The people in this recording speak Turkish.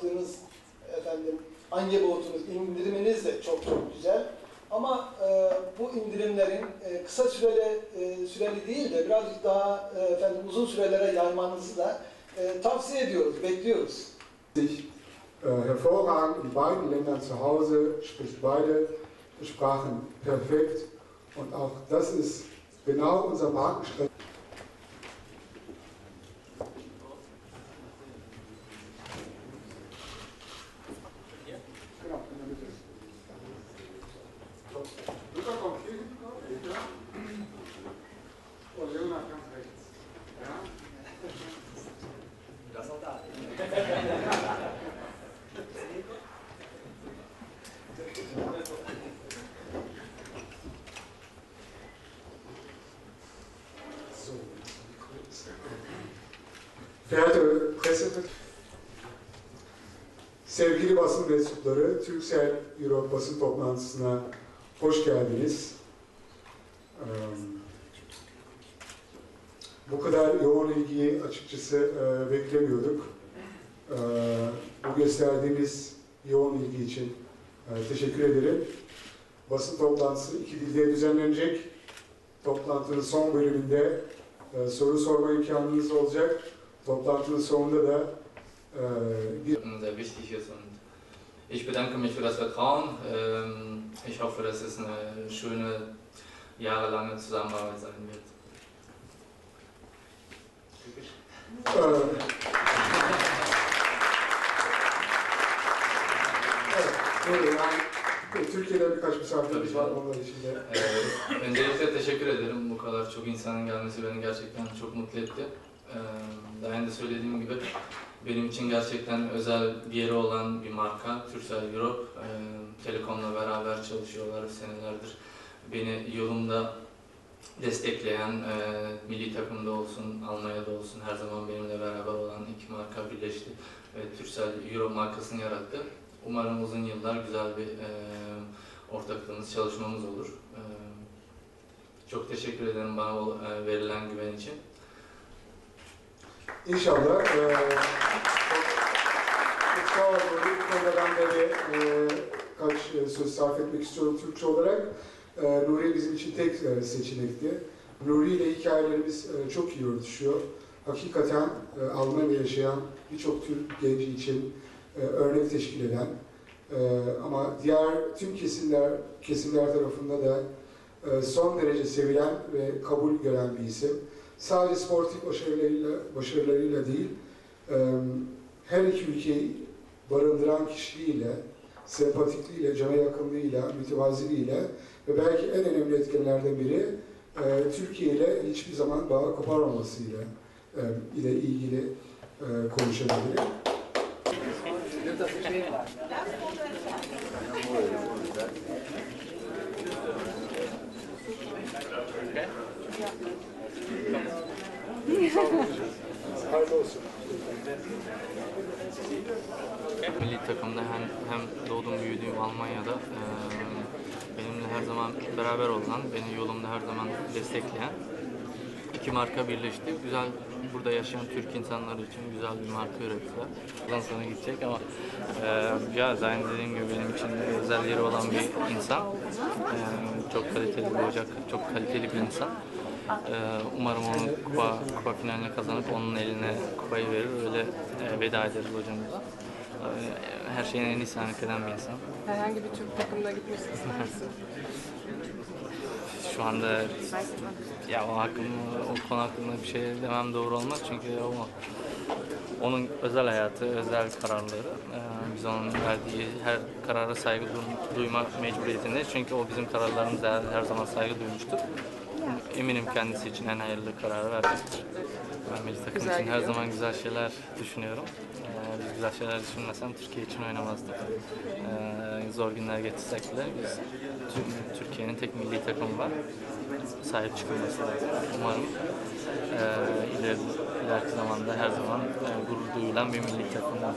yaptığınız efendim angevotunuz, indiriminiz de çok çok güzel. Ama e, bu indirimlerin e, kısa süreli e, süreli değil de birazcık daha e, efendim uzun sürelere yaymanızı da e, tavsiye ediyoruz, bekliyoruz. sich äh, hervorragend in beiden Ländern zu Hause, spricht beide Sprachen perfekt und auch das ist genau unser Markenstrategie. Presse, sevgili basın mensupları, Türksel Europe basın toplantısına hoş geldiniz. Bu kadar yoğun ilgiyi açıkçası beklemiyorduk. Bu gösterdiğiniz yoğun ilgi için teşekkür ederim. Basın toplantısı iki dilde düzenlenecek. Toplantının son bölümünde soru sorma imkanınız olacak. Toplantının sonunda da e, bir sehr wichtig ist und ich bedanke mich für das Vertrauen. Ähm, Ich hoffe, dass es eine schöne, jahrelange Zusammenarbeit sein wird. Ee, Evet, böyle yani Türkiye'den birkaç misafirimiz var onlar için de. Ee, öncelikle teşekkür ederim. Bu kadar çok insanın gelmesi beni gerçekten çok mutlu etti. Ee, daha önce söylediğim gibi benim için gerçekten özel bir yeri olan bir marka Turkcell Europe. Ee, Telekom'la beraber çalışıyorlar senelerdir. Beni yolumda destekleyen, e, milli takımda olsun, Almanya'da olsun her zaman benimle beraber olan iki marka birleşti ve Turkcell Europe markasını yarattı. Umarım uzun yıllar güzel bir e, ortaklığımız, çalışmamız olur. E, çok teşekkür ederim bana e, verilen güven için. İnşallah. E, sağ olun. Bu konuda ben de bir, e, kaç e, söz sarf etmek istiyorum Türkçe olarak. E, Nuri bizim için tek e, seçenekti. Nuri ile hikayelerimiz e, çok iyi örtüşüyor. Hakikaten e, Almanya'da yaşayan birçok Türk genci için e, örnek teşkil eden e, ama diğer tüm kesimler kesimler tarafında da e, son derece sevilen ve kabul gören bir isim. Sadece sportif başarılarıyla başarılarıyla değil, her iki ülkeyi barındıran kişiliğiyle, sempatikliğiyle, cana yakınlığıyla, mütevaziliğiyle ve belki en önemli etkenlerden biri Türkiye ile hiçbir zaman bağ koparmamasıyla ile ilgili konuşabilirim. Milli takımda hem, hem doğdum büyüdüğüm Almanya'da e, benimle her zaman beraber olan, beni yolumda her zaman destekleyen iki marka birleşti. Güzel burada yaşayan Türk insanları için güzel bir marka ürettiler. Bundan sonra gidecek ama e, ya zaten dediğim gibi benim için özel yeri olan bir insan. E, çok kaliteli bir hoca, çok kaliteli bir insan. E, umarım onun kupa, kupa finalini kazanıp onun eline kupayı verir. Öyle e, veda ederiz hocamıza. E, her şeyin en iyisini hak eden bir insan. Herhangi bir Türk takımına gitmesini ister misin? Şu anda ya o hakkında, o konu hakkında bir şey demem doğru olmaz çünkü o onun özel hayatı, özel kararları. Ee, biz onun verdiği her karara saygı du- duymak mecburiyetinde çünkü o bizim kararlarımıza her, her zaman saygı duymuştur. Eminim kendisi için en hayırlı kararı verecektir. Ben milli takım Güzel için her gidiyor. zaman güzel şeyler düşünüyorum. Ee, biz güzel şeyler düşünmesem Türkiye için oynamazdık. Ee, zor günler getirsek bile biz Türkiye'nin tek milli takımı var. Sahip çıkılması lazım. Umarım e, ileri, ileriki zamanda her zaman e, gurur duyulan bir milli takım olur.